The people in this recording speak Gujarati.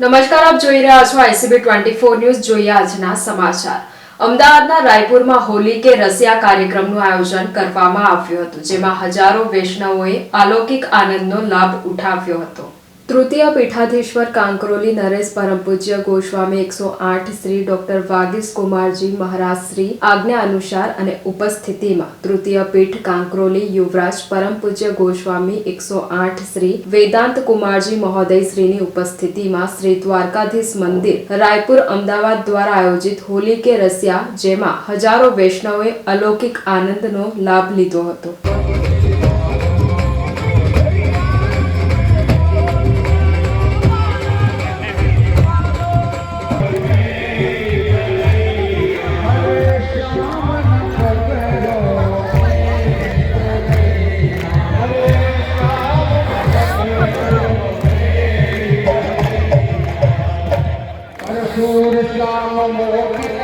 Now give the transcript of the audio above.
નમસ્કાર, આપ જોઈ રહ્યા છો આઈસીબી ટ્વેન્ટી ફોર ન્યૂઝ. જોઈએ આજના સમાચાર. અમદાવાદના રાયપુરમાં હોલી કે રસિયા કાર્યક્રમનું આયોજન કરવામાં આવ્યું હતું, જેમાં હજારો વૈષ્ણવોએ અલૌકિક આનંદનો લાભ ઉઠાવ્યો હતો. તૃતીય પીઠાધીશ્વર કાંકરોલી નરેશ પરમ પૂજ્ય ગોસ્વામી એકસો આઠ શ્રી ડોક્ટર વાગીસ કુમારજી મહારાજ શ્રી આજ્ઞા અનુસાર અને ઉપસ્થિતિમાં તૃતીય પીઠ કાંકરોલી યુવરાજ પરમ પૂજ્ય ગોસ્વામી એકસો આઠ શ્રી વેદાંત કુમારજી મહોદય શ્રીની ઉપસ્થિતિમાં શ્રી દ્વારકાધીશ મંદિર રાયપુર અમદાવાદ દ્વારા આયોજિત હોલી કે રસિયા, જેમાં હજારો વૈષ્ણવે અલૌકિક આનંદનો લાભ લીધો હતો. Rasul Islam,